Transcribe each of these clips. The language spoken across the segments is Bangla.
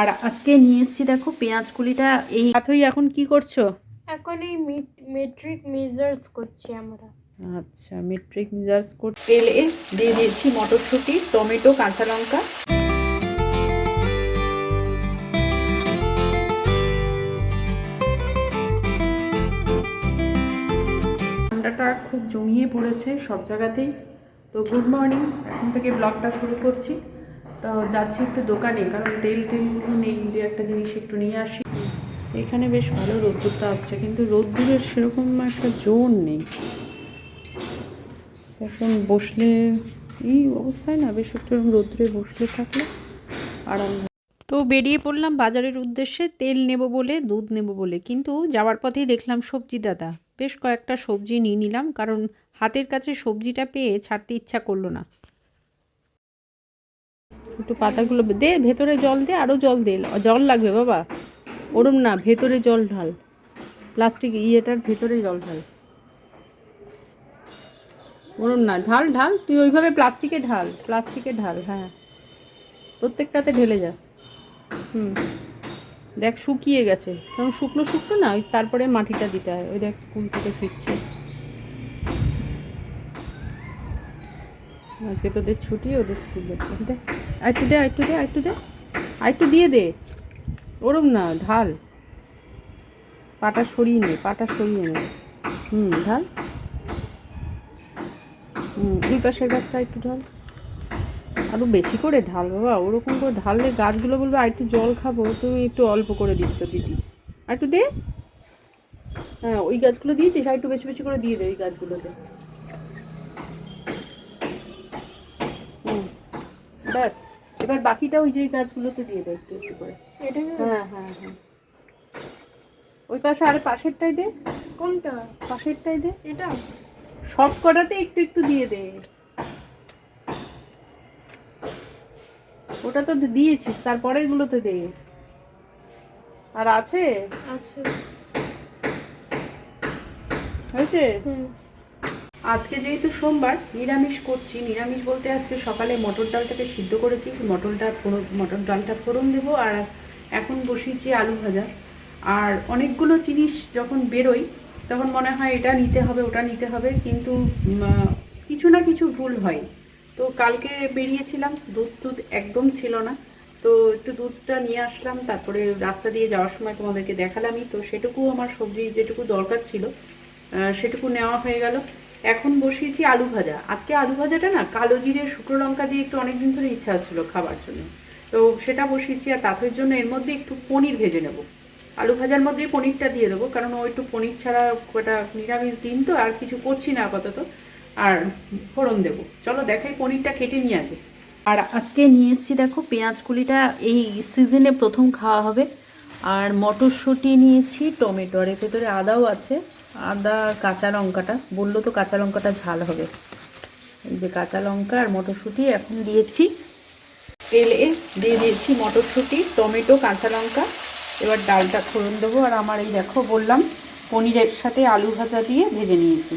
আর আজকে নিয়ে এসেছি দেখো পেঁয়াজ কুলিটা এই পাথই এখন কি করছ? এখন এই মেট্রিক মেজার্স করছি আমরা। আচ্ছা মেট্রিক মিজার্স করতে তেলে দিয়ে দিয়েছি মটরশুঁটি টমেটো কাঁচা লঙ্কা। ঠান্ডাটা খুব জমিয়ে পড়েছে সব জায়গাতেই। তো গুড মর্নিং এখন থেকে ব্লগটা শুরু করছি। তো যাচ্ছি একটু দোকানে, কারণ তেল টেলগুলো নেই দু একটা জিনিস একটু নিয়ে আসি। এখানে বেশ ভালো রোদ্দুরটা আসছে, কিন্তু রোদ্দুরের সেরকম একটা জোর নেই। এখন বসলে, এই অবস্থায় না, বেশ একটু রোদ্রে বসলে থাকলে আরাম তো বেরিয়ে পড়লাম বাজারের উদ্দেশ্যে, তেল নেব বলে, দুধ নেব বলে, কিন্তু যাওয়ার পথেই দেখলাম সবজি দাদা। বেশ কয়েকটা সবজি নিয়ে নিলাম, কারণ হাতের কাছে সবজিটা পেয়ে ছাড়তে ইচ্ছা করল না। একটু পাতাগুলো দে, ভেতরে জল দে আরও জল দে। জল লাগবে বাবা। ওরম না, ভেতরে জল ঢাল। প্লাস্টিক ইয়েটার ভেতরে জল ঢাল। ওরম না, ঢাল ঢাল, তুই ওইভাবে প্লাস্টিকে ঢাল প্লাস্টিকে ঢাল হ্যাঁ। প্রত্যেকটাতে ঢেলে যা। হুম। দেখ শুকিয়ে গেছে। কারণ শুকনো শুকনো না, ওই তারপরে মাটিটা দিতে হয়। ওই দেখ স্কুল থেকে ফিরছে। আজকে তোদের ছুটি, ওদের স্কুল দে আরেকটু দে আরেকটু দে আরেকটু দে। আরেকটু দিয়ে দে। ওরম না, ঢাল। পাটা সরিয়ে নে, পাটা সরিয়ে নে। হুম, ঢাল। হুম, দুই পাশের গাছটা একটু ঢাল। আরও বেশি করে ঢাল, বাবা। ওরকম করে ঢাললে গাছগুলো বলবে, আর একটু জল খাব, তুমি একটু অল্প করে দিচ্ছ দিদি। আর একটু দে। হ্যাঁ ওই গাছগুলো দিয়েছিস? আর একটু বেশি বেশি করে দিয়ে দে ওই গাছগুলোতে। ব্যাস এবার বাকিটা ওই যে গাছগুলোতে দিয়ে দে একটু একটু করে। হ্যাঁ হ্যাঁ হ্যাঁ। ওই পাশে আর পাশেরটাই দে। কোনটা? পাশেরটাই দে। এটা? সব কটাতে একটু একটু দিয়ে দে। ওটা তো দিয়েছিস তারপরের গুলোতে দে। আর আছে? আচ্ছা হয়েছে? হুম। আজকে যেহেতু সোমবার, নিরামিষ করছি। নিরামিষ বলতে আজকে সকালে মটর ডালটাকে সিদ্ধ করেছি। মটরটা ফোড়ন, মটর ডালটা ফোড়ন দেবো আর এখন বসিয়েছি আলু ভাজা। আর অনেকগুলো জিনিস যখন বেরোই তখন মনে হয় এটা নিতে হবে, ওটা নিতে হবে। কিন্তু কিছু না কিছু ভুল হয়। তো কালকে বেরিয়েছিলাম, দুধ টুধ একদম ছিল না। তো একটু দুধটা নিয়ে আসলাম, তারপরে রাস্তা দিয়ে যাওয়ার সময় তোমাদেরকে দেখালামই। তো সেটুকু আমার সবজি যেটুকু দরকার ছিল সেটুকু নেওয়া হয়ে গেল। এখন বসিয়েছি আলু ভাজা। আজকে আলু ভাজাটা না কালো জিরে, শুকনো লঙ্কা দিয়ে একটু অনেকদিন ধরে ইচ্ছা হচ্ছিল খাবার জন্য। তো সেটা বসিয়েছি আর তাঁতের জন্য এর মধ্যে একটু পনির ভেজে নেব। আলু ভাজার মধ্যে পনিরটা দিয়ে দেবো, কারণ ও একটু পনির ছাড়া একটা নিরামিষ দিন তো, আর কিছু করছি না আপাতত। আর ফোড়ন দেবো। চলো দেখাই পনিরটা কেটে নিয়ে আগে আর আজকে নিয়ে এসেছি দেখো পেঁয়াজ কুলিটা, এই সিজনে প্রথম খাওয়া হবে। আর মটরশুঁটি নিয়েছি, টমেটো, আর এর ভেতরে আদাও আছে। আদা, কাঁচা লঙ্কাটা। বলল তো কাঁচা লঙ্কাটা ঝাল হবে। এই যে কাঁচা লঙ্কা আর মটরশুঁটি এখন দিয়েছি। তেলে দিয়ে দিয়েছি মটরশুঁটি, টমেটো, কাঁচা লঙ্কা। এবার ডালটা ফোড়ন দেবো। আর আমার এই দেখো, বললাম পনিরের সাথে আলু ভাজা দিয়ে ভেজে নিয়েছি।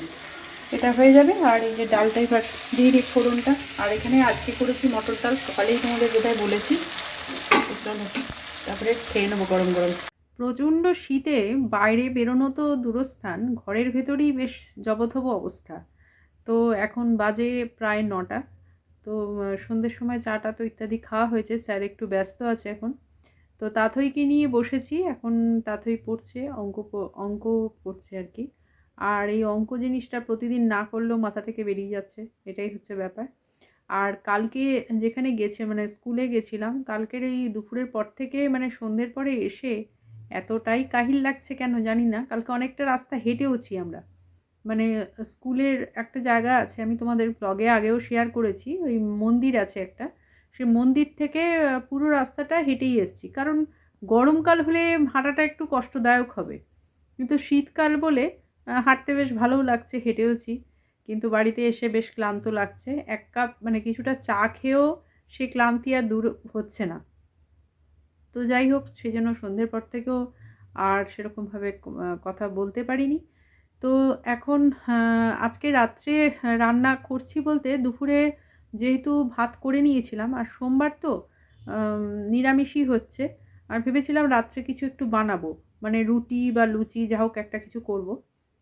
এটা হয়ে যাবে। আর এই যে ডালটা এবার দিয়ে দিই ফোড়নটা। আর এখানে আজকে করেছি মটর ডাল। সকালেই তোমাদের বোধহয় বলেছি তারপরে খেয়ে নেব গরম গরম। প্রচণ্ড শীতে বাইরে বেরোনো তো দূরস্থান, ঘরের ভেতরেই বেশ জবথব অবস্থা। তো এখন বাজে প্রায় নটা। তো সন্ধ্যের সময় চাটা তো ইত্যাদি খাওয়া হয়েছে, স্যার একটু ব্যস্ত আছে এখন। তো তাথইকে নিয়ে বসেছি, এখন তাথই পড়ছে অঙ্ক অঙ্ক পড়ছে আর কি। আর এই অঙ্ক জিনিসটা প্রতিদিন না করলেও মাথা থেকে বেরিয়ে যাচ্ছে, এটাই হচ্ছে ব্যাপার। আর কালকে যেখানে গেছে মানে স্কুলে গেছিলাম, কালকের এই দুপুরের পর থেকে মানে সন্ধ্যের পরে এসে এতটাই কাহিল লাগছে কেন জানি না। কালকে অনেকটা রাস্তা হেঁটেওছি আমরা। মানে স্কুলের একটা জায়গা আছে, আমি তোমাদের ব্লগে আগেও শেয়ার করেছি, ওই মন্দির আছে একটা। সে মন্দির থেকে, পুরো রাস্তাটা হেঁটেই এসেছি। কারণ, গরমকাল হলে হাঁটাটা একটু কষ্টদায়ক হবে। কিন্তু শীতকাল বলে হাঁটতে বেশ ভালোও লাগছে, হেঁটেওছি। কিন্তু বাড়িতে এসে বেশ ক্লান্ত লাগছে। এক কাপ মানে কিছুটা চা খেয়েও সে ক্লান্তি আর দূর হচ্ছে না। তো যাই হোক সেই জন্য সন্ধ্যের পর থেকেও আর সেরকমভাবে কথা বলতে পারিনি। তো এখন আজকে রাত্রে রান্না করছি বলতে দুপুরে যেহেতু ভাত করে নিয়েছিলাম, আর সোমবার তো নিরামিষই হচ্ছে। আর ভেবেছিলাম রাত্রে কিছু একটু বানাবো মানে রুটি বা লুচি যা হোক একটা কিছু করব।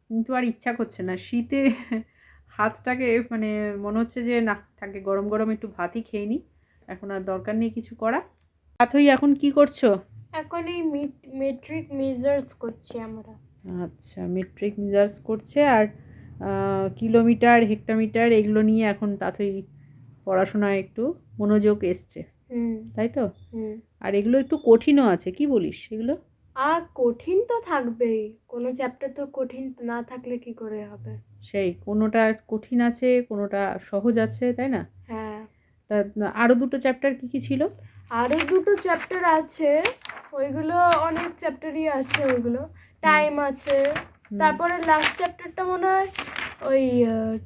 কিন্তু আর ইচ্ছা করছে না। শীতে হাতটাকে মানে মনে হচ্ছে যে না, থাকে গরম গরম একটু ভাতই খেয়ে নিই। এখন আর দরকার নেই কিছু করা পাথই এখন কি করছ? এখন এই মেট্রিক মেজার্স করছি আমরা। আচ্ছা মেট্রিক মেজার্স করছে আর কিলোমিটার হেক্টোমিটার এগুলো নিয়ে এখন তাতেই পড়াশোনায় একটু মনোযোগ এসছে। হুম। তাই তো? হুম। আর এগুলো একটু কঠিনও আছে কি বলিস এগুলো? আর কঠিন তো থাকবেই। কোনো চ্যাপ্টার তো কঠিন না থাকলে কি করে হবে? সেই কোনোটা কঠিন আছে কোনোটা সহজ আছে তাই না? হ্যাঁ। তা আরও দুটো চ্যাপ্টার কি কি ছিল? আরও দুটো চ্যাপ্টার আছে। ওইগুলো অনেক চ্যাপ্টারই আছে ওইগুলো। টাইম আছে। তারপরে লাস্ট চ্যাপ্টারটা মনে হয় ওই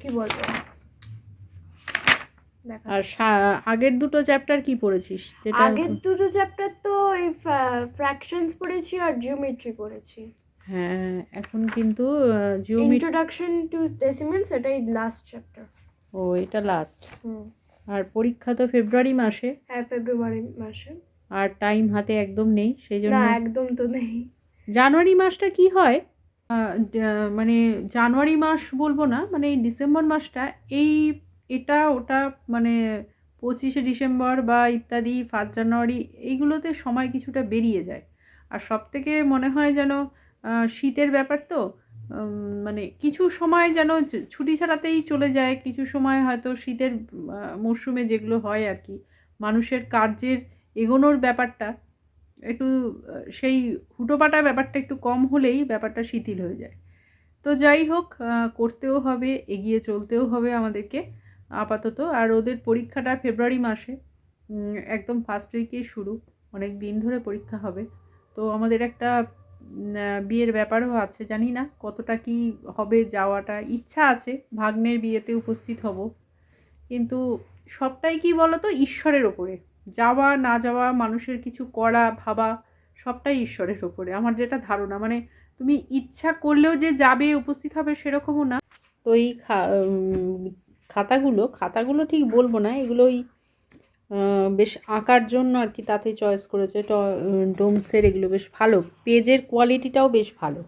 কি বলব আর আগের দুটো চ্যাপ্টার কি পড়েছিস? আগের দুটো চ্যাপ্টার তো এই ফ্র্যাকশনস পড়েছি আর জিওমেট্রি পড়েছি। হ্যাঁ এখন কিন্তু জিওমি ইন্ট্রোডাকশন টু ডেসিমেলস এটাই লাস্ট চ্যাপ্টার ও এটা লাস্ট হুম। আর পরীক্ষা তো ফেব্রুয়ারি মাসে। হ্যাঁ ফেব্রুয়ারি মাসে। আর টাইম হাতে একদম নেই সেই জন্য না একদম তো নেই। জানুয়ারি মাসটা কি হয়? মানে জানুয়ারি মাস বলব না মানে এই ডিসেম্বর মাসটা এই এটা ওটা মানে পঁচিশে ডিসেম্বর বা ইত্যাদি ফার্স্ট জানুয়ারি এইগুলোতে সময় কিছুটা বেরিয়ে যায়। আর সব থেকে মনে হয় যেন শীতের ব্যাপার তো মানে কিছু সময় যেন ছুটি ছাড়াতেই চলে যায়। কিছু সময় হয়তো শীতের মরশুমে যেগুলো হয় আর কি, মানুষের কার্যের এগোনোর ব্যাপারটা একটু সেই হুটোপাটা ব্যাপারটা একটু কম হলেই ব্যাপারটা শিথিল হয়ে যায়। তো যাই হোক করতেও হবে, এগিয়ে চলতেও হবে আমাদেরকে আপাতত। আর ওদের পরীক্ষাটা ফেব্রুয়ারি মাসে একদম ফার্স্ট উইকে শুরু, অনেক দিন ধরে পরীক্ষা হবে। তো আমাদের একটা বিয়ের ব্যাপারও আছে জানি না কতটা কি হবে যাওয়াটা। ইচ্ছা আছে ভাগ্নের বিয়েতে উপস্থিত হব। কিন্তু সবটাই কি বলো তো ঈশ্বরের ওপরে। যাওয়া না যাওয়া মানুষের কিছু করা ভাবা সবটাই ঈশ্বরের ওপরে। আমার যেটা ধারণা মানে তুমি ইচ্ছা করলেও যে যাবে উপস্থিত হবে সেরকমও না। তো এই খাতাগুলো খাতাগুলো ঠিক বলব না এগুলো ওই আহ, বেশ আঁকার জন্য আর কি তাতে চয়েস করেছে। ট- ডোমসের এগুলো বেশ ভালো। পেজের কোয়ালিটিটাও বেশ ভালো।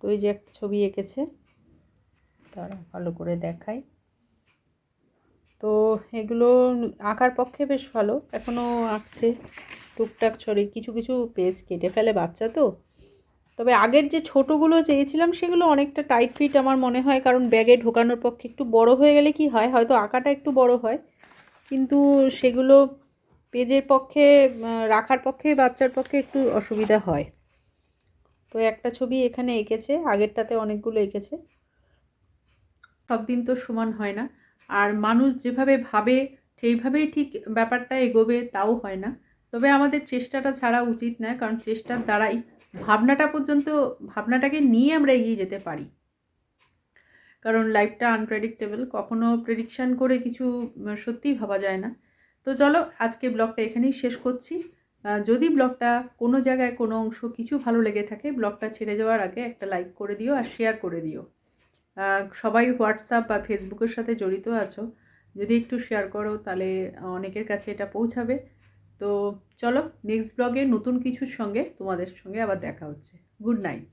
তো এই যে একটা ছবি এঁকেছে। তারা ভালো করে দেখায় তো এগুলো আঁকার পক্ষে বেশ ভালো। এখনও আঁকছে টুকটাক ছড়ে। কিছু কিছু পেজ কেটে ফেলে বাচ্চা তো। তবে আগের যে ছোটোগুলো চেয়েছিলাম, সেগুলো অনেকটা টাইট ফিট আমার মনে হয়। কারণ ব্যাগে ঢোকানোর পক্ষে একটু বড় হয়ে গেলে কি হয়? হয়তো আঁকাটা একটু বড় হয়। কিন্তু সেগুলো পেজের পক্ষে রাখার পক্ষে, বাচ্চার পক্ষে একটু অসুবিধা হয়। তো একটা ছবি এখানে এঁকেছে, আগেরটাতে অনেকগুলো এঁকেছে। সব দিন তো সমান হয় না। আর মানুষ যেভাবে ভাবে, সেইভাবেই ঠিক ব্যাপারটা এগোবে, তাও হয় না। তবে আমাদের চেষ্টাটা ছাড়া উচিত নয়, কারণ চেষ্টার দ্বারাই ভাবনাটা পর্যন্ত, ভাবনাটাকে নিয়ে আমরা এগিয়ে যেতে পারি। কারণ লাইফটা আনপ্রেডিক্টেবল কখনো প্রেডিকশান করে কিছু সত্যিই ভাবা যায় না। তো চলো, আজকে ব্লগটা এখানেই শেষ করছি। যদি ব্লগটা কোনো জায়গায় কোনো অংশ কিছু ভালো লেগে থাকে, ব্লগটা ছেড়ে যাওয়ার আগে একটা লাইক করে দিও আর শেয়ার করে দিও। সবাই হোয়াটসঅ্যাপ বা ফেসবুকের সাথে জড়িত আছো, যদি একটু শেয়ার করো তাহলে অনেকের কাছে এটা পৌঁছাবে। তো চলো নেক্সট ব্লগে নতুন কিছুর সঙ্গে তোমাদের সঙ্গে আবার দেখা হচ্ছে। Good night